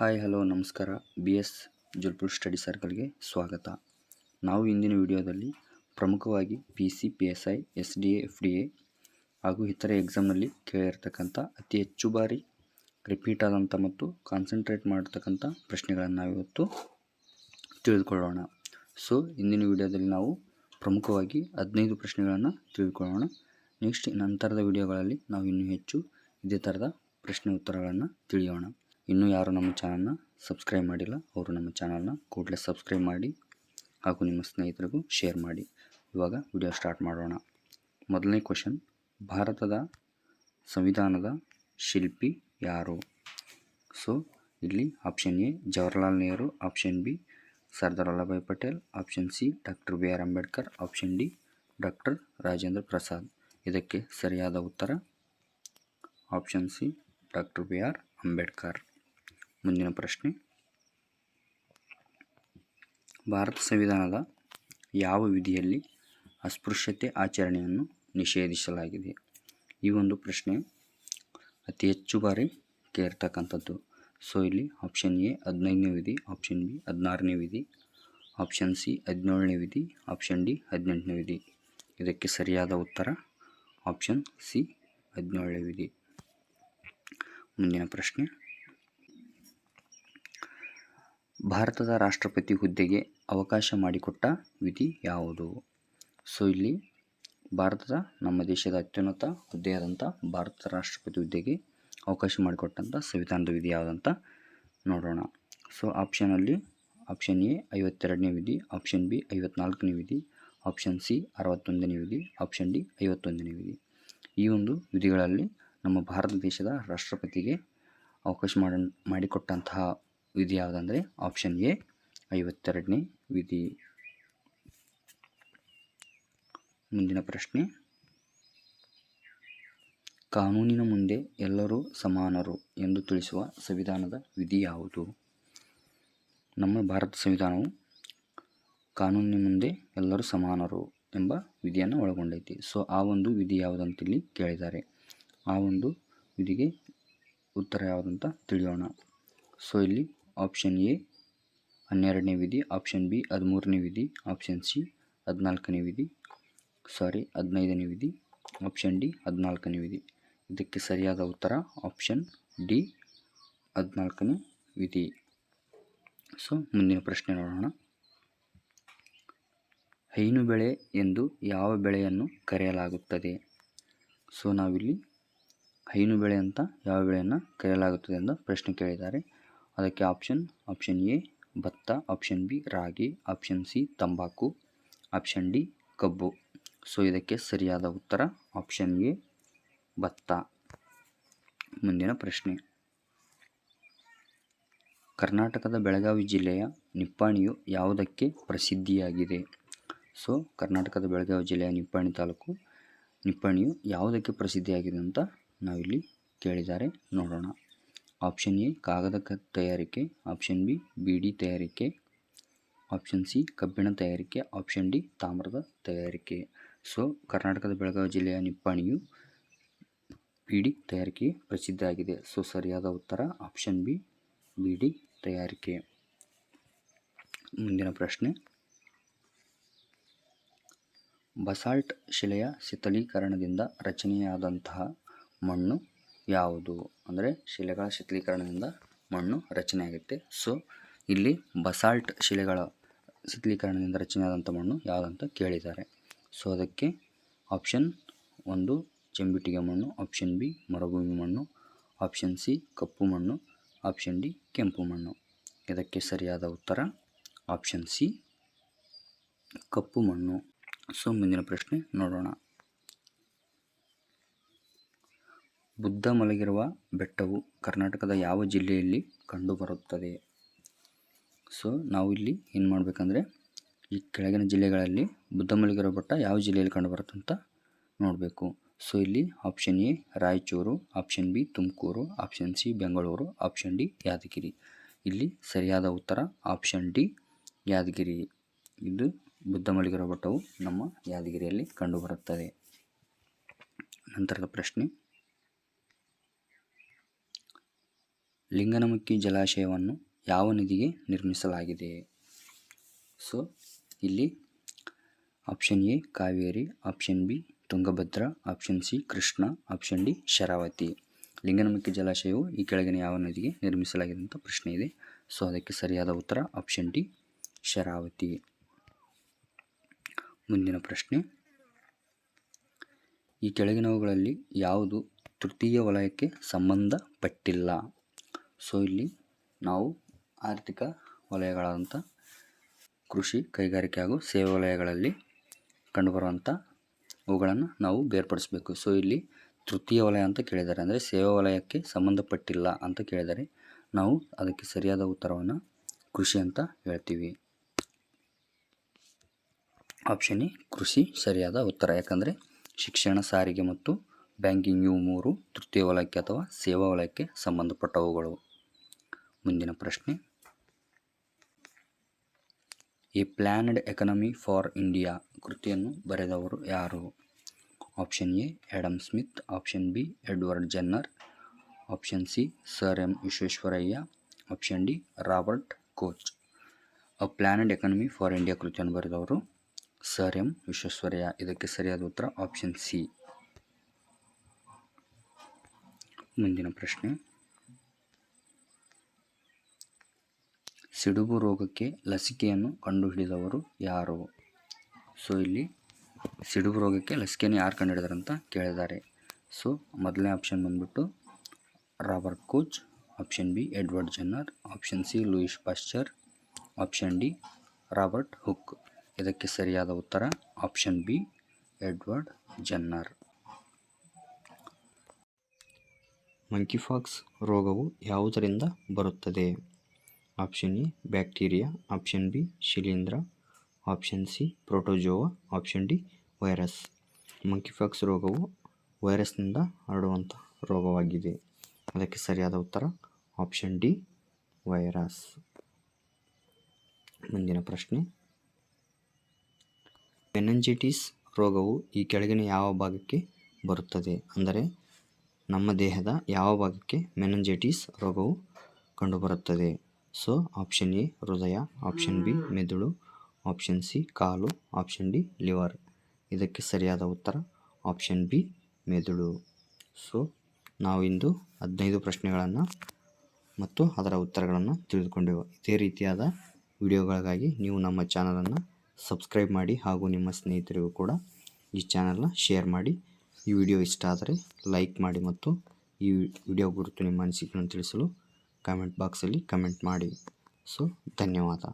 Hi, hello, ನಮಸ್ಕಾರ. B S Julpur study ಸರ್ಕಲ್ಗೆ ಸ್ವಾಗತ. ನಾವು ಇಂದಿನ ವಿಡಿಯೋದಲ್ಲಿ ಪ್ರಮುಖವಾಗಿ P C, P S I, S D A, F D A ಹಾಗೂ ಇತರೆ ಎಕ್ಸಾಮ್ನಲ್ಲಿ ಕೇಳಿರ್ತಕ್ಕಂಥ ಅತಿ ಹೆಚ್ಚು ಬಾರಿ ರಿಪೀಟ್ ಆದಂಥ ಮತ್ತು ಕಾನ್ಸಂಟ್ರೇಟ್ ಮಾಡ್ತಕ್ಕಂಥ ಪ್ರಶ್ನೆಗಳನ್ನು ನಾವಿವತ್ತು ತಿಳಿದುಕೊಳ್ಳೋಣ. ಸೊ, ಇಂದಿನ ವಿಡಿಯೋದಲ್ಲಿ ನಾವು ಪ್ರಮುಖವಾಗಿ ಹದಿನೈದು ಪ್ರಶ್ನೆಗಳನ್ನು ತಿಳಿದುಕೊಳ್ಳೋಣ. ನೆಕ್ಸ್ಟ್ ನಂತರದ ವಿಡಿಯೋಗಳಲ್ಲಿ ನಾವು ಇನ್ನೂ ಹೆಚ್ಚು ಇದೇ ಥರದ ಪ್ರಶ್ನೆ ಉತ್ತರಗಳನ್ನು ತಿಳಿಯೋಣ. ಇನ್ನೂ ಯಾರು ನಮ್ಮ ಚಾನಲ್ನ ಸಬ್ಸ್ಕ್ರೈಬ್ ಮಾಡಿಲ್ಲ, ಅವರು ನಮ್ಮ ಚಾನಲ್ನ ಕೂಡಲೇ ಸಬ್ಸ್ಕ್ರೈಬ್ ಮಾಡಿ ಹಾಗೂ ನಿಮ್ಮ ಸ್ನೇಹಿತರಿಗೂ ಶೇರ್ ಮಾಡಿ. ಇವಾಗ ವಿಡಿಯೋ ಸ್ಟಾರ್ಟ್ ಮಾಡೋಣ. ಮೊದಲನೇ ಕ್ವಶನ್, ಭಾರತದ ಸಂವಿಧಾನದ ಶಿಲ್ಪಿ ಯಾರು? ಸೊ, ಇಲ್ಲಿ option A, Jawaharlal Nehru, option B, Sardar Vallabhbhai Patel, option C, doctor B R Ambedkar, option D, doctor Rajendra Prasad. ಇದಕ್ಕೆ ಸರಿಯಾದ ಉತ್ತರ, option C, doctor B R Ambedkar. ಮುಂದಿನ ಪ್ರಶ್ನೆ. ಭಾರತ ಸಂವಿಧಾನದ ಯಾವ ವಿಧಿಯಲ್ಲಿ ಅಸ್ಪೃಶ್ಯತೆ ಆಚರಣೆಯನ್ನು ನಿಷೇಧಿಸಲಾಗಿದೆ? ಈ ಒಂದು ಪ್ರಶ್ನೆ ಅತಿ ಹೆಚ್ಚು ಬಾರಿ ಕೇರ್ತಕ್ಕಂಥದ್ದು ಸೊ, ಇಲ್ಲಿ ಆಪ್ಷನ್ ಎ ಹದಿನೈದನೇ ವಿಧಿ ಆಪ್ಷನ್ ಬಿ ಹದಿನಾರನೇ ವಿಧಿ ಆಪ್ಷನ್ ಸಿ ಹದಿನೇಳನೇ ವಿಧಿ ಆಪ್ಷನ್ ಡಿ ಹದಿನೆಂಟನೇ ವಿಧಿ. ಇದಕ್ಕೆ ಸರಿಯಾದ ಉತ್ತರ ಆಪ್ಷನ್ ಸಿ ಹದಿನೇಳನೇ ವಿಧಿ. ಮುಂದಿನ ಪ್ರಶ್ನೆ. ಭಾರತದ ರಾಷ್ಟ್ರಪತಿ ಹುದ್ದೆಗೆ ಅವಕಾಶ ಮಾಡಿಕೊಟ್ಟ ವಿಧಿ ಯಾವುದು? ಸೊ, ಇಲ್ಲಿ ಭಾರತದ ನಮ್ಮ ದೇಶದ ಅತ್ಯುನ್ನತ ಹುದ್ದೆಯಾದಂಥ ಭಾರತದ ರಾಷ್ಟ್ರಪತಿ ಹುದ್ದೆಗೆ ಅವಕಾಶ ಮಾಡಿಕೊಟ್ಟಂಥ ಸಂವಿಧಾನದ ವಿಧಿ ಯಾವುದಂತ ನೋಡೋಣ. ಸೊ ಆಪ್ಷನಲ್ಲಿ ಆಪ್ಷನ್ ಎ ಐವತ್ತೆರಡನೇ ವಿಧಿ ಆಪ್ಷನ್ ಬಿ ಐವತ್ನಾಲ್ಕನೇ ವಿಧಿ ಆಪ್ಷನ್ ಸಿ ಅರವತ್ತೊಂದನೇ ವಿಧಿ ಆಪ್ಷನ್ ಡಿ ಐವತ್ತೊಂದನೇ ವಿಧಿ. ಈ ಒಂದು ವಿಧಿಗಳಲ್ಲಿ ನಮ್ಮ ಭಾರತ ದೇಶದ ರಾಷ್ಟ್ರಪತಿಗೆ ಅವಕಾಶ ಮಾಡಿ, ಮಾಡಿಕೊಟ್ಟಂತಹ ವಿಧಿ ಯಾವುದಂದರೆ ಆಪ್ಷನ್ ಎ ಐವತ್ತೆರಡನೇ ವಿಧಿ. ಮುಂದಿನ ಪ್ರಶ್ನೆ. ಕಾನೂನಿನ ಮುಂದೆ ಎಲ್ಲರೂ ಸಮಾನರು ಎಂದು ತಿಳಿಸುವ ಸಂವಿಧಾನದ ವಿಧಿ ಯಾವುದು? ನಮ್ಮ ಭಾರತ ಸಂವಿಧಾನವು ಕಾನೂನಿನ ಮುಂದೆ ಎಲ್ಲರೂ ಸಮಾನರು ಎಂಬ ವಿಧಿಯನ್ನು ಒಳಗೊಂಡೈತಿ. ಸೊ ಆ ಒಂದು ವಿಧಿ ಯಾವುದಂತ ಇಲ್ಲಿ ಕೇಳಿದ್ದಾರೆ. ಆ ಒಂದು ವಿಧಿಗೆ ಉತ್ತರ ಯಾವುದಂತ ತಿಳಿಯೋಣ. ಸೊ ಇಲ್ಲಿ ಆಪ್ಷನ್ ಎ, ಹನ್ನೆರಡನೇ ವಿಧಿ, ಆಪ್ಷನ್ ಬಿ, ಹದಿಮೂರನೇ ವಿಧಿ, ಆಪ್ಷನ್ ಸಿ, ಹದಿನಾಲ್ಕನೇ ವಿಧಿ, ಸಾರಿ, ಹದಿನೈದನೇ ವಿಧಿ, ಆಪ್ಷನ್ ಡಿ, ಹದಿನಾಲ್ಕನೇ ವಿಧಿ. ಇದಕ್ಕೆ ಸರಿಯಾದ ಉತ್ತರ ಆಪ್ಷನ್ ಡಿ, ಹದಿನಾಲ್ಕನೇ ವಿಧಿ. ಸೊ, ಮುಂದಿನ ಪ್ರಶ್ನೆ ನೋಡೋಣ. ಹೈನು ಬೆಳೆ ಎಂದು ಯಾವ ಬೆಳೆಯನ್ನು ಕರೆಯಲಾಗುತ್ತದೆ? ಸೊ, ನಾವಿಲ್ಲಿ ಹೈನು ಬೆಳೆ ಅಂತ ಯಾವ ಬೆಳೆಯನ್ನು ಕರೆಯಲಾಗುತ್ತದೆ ಎಂದು ಪ್ರಶ್ನೆ ಕೇಳಿದ್ದಾರೆ. ಅದಕ್ಕೆ ಆಪ್ಷನ್ ಆಪ್ಷನ್ ಎ ಭತ್ತ ಆಪ್ಷನ್ ಬಿ ರಾಗಿ ಆಪ್ಷನ್ ಸಿ ತಂಬಾಕು ಆಪ್ಷನ್ ಡಿ ಕಬ್ಬು. ಸೊ ಇದಕ್ಕೆ ಸರಿಯಾದ ಉತ್ತರ ಆಪ್ಷನ್ ಎ ಭತ್ತ. ಮುಂದಿನ ಪ್ರಶ್ನೆ. ಕರ್ನಾಟಕದ ಬೆಳಗಾವಿ ಜಿಲ್ಲೆಯ ನಿಪ್ಪಾಣಿಯು ಯಾವುದಕ್ಕೆ ಪ್ರಸಿದ್ಧಿಯಾಗಿದೆ? ಸೊ ಕರ್ನಾಟಕದ ಬೆಳಗಾವಿ ಜಿಲ್ಲೆಯ ನಿಪ್ಪಾಣಿ ತಾಲೂಕು ನಿಪ್ಪಾಣಿಯು ಯಾವುದಕ್ಕೆ ಪ್ರಸಿದ್ಧಿಯಾಗಿದೆ ಅಂತ ನಾವಿಲ್ಲಿ ಕೇಳಿದ್ದಾರೆ. ನೋಡೋಣ. ಆಪ್ಷನ್ ಎ, ಕಾಗದ ತಯಾರಿಕೆ, ಆಪ್ಷನ್ ಬಿ, ಬಿಡಿ ತಯಾರಿಕೆ, ಆಪ್ಷನ್ ಸಿ, ಕಬ್ಬಿಣ ತಯಾರಿಕೆ, ಆಪ್ಷನ್ ಡಿ, ತಾಮ್ರದ ತಯಾರಿಕೆ. ಸೊ, ಕರ್ನಾಟಕದ ಬೆಳಗಾವಿ ಜಿಲ್ಲೆಯ ನಿಪ್ಪಾಣಿಯು ಬಿಡಿ ತಯಾರಿಕೆ ಪ್ರಸಿದ್ಧ ಆಗಿದೆ. ಸೊ, ಸರಿಯಾದ ಉತ್ತರ, ಆಪ್ಷನ್ ಬಿ, ಬಿಡಿ ತಯಾರಿಕೆ. ಮುಂದಿನ ಪ್ರಶ್ನೆ. ಬಸಾಲ್ಟ್ ಶಿಲೆಯ ಶಿಥಲೀಕರಣದಿಂದ ರಚನೆಯಾದಂತಹ ಮಣ್ಣು ಯಾವುದು ಅಂದರೆ ಶಿಲೆಗಳ ಶಿಥಲೀಕರಣದಿಂದ ಮಣ್ಣು ರಚನೆಯಾಗುತ್ತೆ ಸೊ ಇಲ್ಲಿ ಬಸಾಲ್ಟ್ ಶಿಲೆಗಳ ಶಿಥಲೀಕರಣದಿಂದ ರಚನೆಯಾದಂಥ ಮಣ್ಣು ಯಾವುದಂತ ಕೇಳಿದ್ದಾರೆ. ಸೊ ಅದಕ್ಕೆ ಆಪ್ಷನ್ ಒಂದು ಚೆಂಬಿಟ್ಟಿಗೆ ಮಣ್ಣು ಆಪ್ಷನ್ ಬಿ ಮರುಭೂಮಿ ಮಣ್ಣು ಆಪ್ಷನ್ ಸಿ ಕಪ್ಪು ಮಣ್ಣು ಆಪ್ಷನ್ ಡಿ ಕೆಂಪು ಮಣ್ಣು. ಇದಕ್ಕೆ ಸರಿಯಾದ ಉತ್ತರ ಆಪ್ಷನ್ ಸಿ ಕಪ್ಪು ಮಣ್ಣು. ಸೊ ಮುಂದಿನ ಪ್ರಶ್ನೆ ನೋಡೋಣ. ಬುದ್ಧ ಮಲಗಿರುವ ಬೆಟ್ಟವು ಕರ್ನಾಟಕದ ಯಾವ ಜಿಲ್ಲೆಯಲ್ಲಿ ಕಂಡುಬರುತ್ತದೆ? ಸೊ ನಾವು ಇಲ್ಲಿ ಏನು ಮಾಡಬೇಕಂದ್ರೆ, ಈ ಕೆಳಗಿನ ಜಿಲ್ಲೆಗಳಲ್ಲಿ ಬುದ್ಧ ಮಲಗಿರೋ ಬೆಟ್ಟ ಯಾವ ಜಿಲ್ಲೆಯಲ್ಲಿ ಕಂಡುಬರುತ್ತೆ ಅಂತ ನೋಡಬೇಕು. ಸೊ ಇಲ್ಲಿ option A Raichur option B Tumakuru option C Bengaluru option D Yadgir. ಇಲ್ಲಿ ಸರಿಯಾದ ಉತ್ತರ ಆಪ್ಷನ್ ಡಿ ಯಾದಗಿರಿ. ಇದು ಬುದ್ಧ ಮಲಗಿರೋ ಬೆಟ್ಟವು ನಮ್ಮ ಯಾದಗಿರಿಯಲ್ಲಿ ಕಂಡುಬರುತ್ತದೆ. ನಂತರದ ಪ್ರಶ್ನೆ. ಲಿಂಗನಮಕ್ಕಿ ಜಲಾಶಯವನ್ನು ಯಾವ ನದಿಗೆ ನಿರ್ಮಿಸಲಾಗಿದೆ? ಸೊ, ಇಲ್ಲಿ option A, Kaveri, option B, Tungabhadra, option C, Krishna, option D, Sharavathi. Linganamakki ಜಲಾಶಯವು ಈ ಕೆಳಗಿನ ಯಾವ ನದಿಗೆ ನಿರ್ಮಿಸಲಾಗಿದೆ ಅಂತ ಪ್ರಶ್ನೆ ಇದೆ. ಸೊ, ಅದಕ್ಕೆ ಸರಿಯಾದ ಉತ್ತರ ಆಪ್ಷನ್ ಡಿ, ಶರಾವತಿ. ಮುಂದಿನ ಪ್ರಶ್ನೆ. ಈ ಕೆಳಗಿನವುಗಳಲ್ಲಿ ಯಾವುದು ತೃತೀಯ ವಲಯಕ್ಕೆ ಸಂಬಂಧಪಟ್ಟಿಲ್ಲ? ಸೊ ಇಲ್ಲಿ ನಾವು ಆರ್ಥಿಕ ವಲಯಗಳಾದಂಥ ಕೃಷಿ, ಕೈಗಾರಿಕೆ ಹಾಗೂ ಸೇವೆ ವಲಯಗಳಲ್ಲಿ ಕಂಡುಬರುವಂಥ ಅವುಗಳನ್ನು ನಾವು ಬೇರ್ಪಡಿಸಬೇಕು. ಸೊ ಇಲ್ಲಿ ತೃತೀಯ ವಲಯ ಅಂತ ಕೇಳಿದ್ದಾರೆ. ಅಂದರೆ ಸೇವಾ ವಲಯಕ್ಕೆ ಸಂಬಂಧಪಟ್ಟಿಲ್ಲ ಅಂತ ಕೇಳಿದರೆ ನಾವು ಅದಕ್ಕೆ ಸರಿಯಾದ ಉತ್ತರವನ್ನು ಕೃಷಿ ಅಂತ ಹೇಳ್ತೀವಿ. ಆಪ್ಷನ್ ಎ, ಕೃಷಿ ಸರಿಯಾದ ಉತ್ತರ. ಯಾಕಂದರೆ ಶಿಕ್ಷಣ, ಸಾರಿಗೆ ಮತ್ತು ಬ್ಯಾಂಕಿಂಗ್ ಇವು ಮೂರು ತೃತೀಯ ವಲಯಕ್ಕೆ ಅಥವಾ ಸೇವಾ ವಲಯಕ್ಕೆ ಸಂಬಂಧಪಟ್ಟವುಗಳು. ಮುಂದಿನ ಪ್ರಶ್ನೆ. A planned economy for India ಕೃತಿಯನ್ನು ಬರೆದವರು ಯಾರು? Option A Adam Smith. Option B, Edward Jenner. Option C, sir M Visvesvaraya. Option D, Robert Koch. A planned economy for India ಕೃತಿಯನ್ನು ಬರೆದವರು ಸರ್ ಎಂ ವಿಶ್ವೇಶ್ವರಯ್ಯ. ಇದಕ್ಕೆ ಸರಿಯಾದ ಉತ್ತರ ಆಪ್ಷನ್ ಸಿ. ಮುಂದಿನ ಪ್ರಶ್ನೆ. ಸಿಡುಬು ರೋಗಕ್ಕೆ ಲಸಿಕೆಯನ್ನು ಕಂಡುಹಿಡಿದವರು ಯಾರು? ಸೊ, ಇಲ್ಲಿ ಸಿಡುಬು ರೋಗಕ್ಕೆ ಲಸಿಕೆಯನ್ನು ಯಾರು ಕಂಡುಹಿಡಿದಾರೆ ಅಂತ ಕೇಳಿದ್ದಾರೆ. ಸೊ, ಮೊದಲನೇ ಆಪ್ಷನ್ ಬಂದ್ಬಿಟ್ಟು Robert Koch, option B Edward Jenner, option C Louis Pasteur, option D Robert Hooke. ಇದಕ್ಕೆ ಸರಿಯಾದ ಉತ್ತರ option B Edward Jenner. Monkeypox ರೋಗವು ಯಾವುದರಿಂದ ಬರುತ್ತದೆ? Option A bacteria option B ಶಿಲೀಂಧ್ರ option C protozoa option D virus monkeypox ರೋಗವು ವೈರಸ್ನಿಂದ ಹರಡುವಂಥ ರೋಗವಾಗಿದೆ. ಅದಕ್ಕೆ ಸರಿಯಾದ ಉತ್ತರ ಆಪ್ಷನ್ ಡಿ ವೈರಸ್ ಮುಂದಿನ ಪ್ರಶ್ನೆ. ಪೆನಂಜಿಟಿಸ್ ರೋಗವು ಈ ಕೆಳಗಿನ ಯಾವ ಭಾಗಕ್ಕೆ ಬರುತ್ತದೆ? ಅಂದರೆ ನಮ್ಮ ದೇಹದ ಯಾವ ಭಾಗಕ್ಕೆ ಮೆನಂಜೆಟಿಸ್ ರೋಗವು ಕಂಡುಬರುತ್ತದೆ? ಸೊ ಆಪ್ಷನ್ ಎ ಹೃದಯ. ಆಪ್ಷನ್ ಬಿ ಮೆದುಳು. ಆಪ್ಷನ್ ಸಿ ಕಾಲು. ಆಪ್ಷನ್ ಡಿ ಲಿವರ್ ಇದಕ್ಕೆ ಸರಿಯಾದ ಉತ್ತರ ಆಪ್ಷನ್ ಬಿ ಮೆದುಳು. ಸೊ ನಾವು ಇಂದು ಹದಿನೈದು ಪ್ರಶ್ನೆಗಳನ್ನು ಮತ್ತು ಅದರ ಉತ್ತರಗಳನ್ನು ತಿಳಿದುಕೊಂಡೆವು. ಇದೇ ರೀತಿಯಾದ ವಿಡಿಯೋಗಳಿಗಾಗಿ ನೀವು ನಮ್ಮ ಚಾನಲನ್ನು ಸಬ್ಸ್ಕ್ರೈಬ್ ಮಾಡಿ ಹಾಗೂ ನಿಮ್ಮ ಸ್ನೇಹಿತರಿಗೂ ಕೂಡ ಈ ಚಾನಲ್ನ ಶೇರ್ ಮಾಡಿ. ಈ ವಿಡಿಯೋ ಇಷ್ಟ ಆದರೆ ಲೈಕ್ ಮಾಡಿ ಮತ್ತು ಈ ವಿಡಿಯೋ ಗುರುತು ನಿಮ್ಮ ಅನಿಸಿಕೆಯನ್ನು ತಿಳಿಸಲು ಕಮೆಂಟ್ ಬಾಕ್ಸಲ್ಲಿ ಕಮೆಂಟ್ ಮಾಡಿ. ಸೊ ಧನ್ಯವಾದ.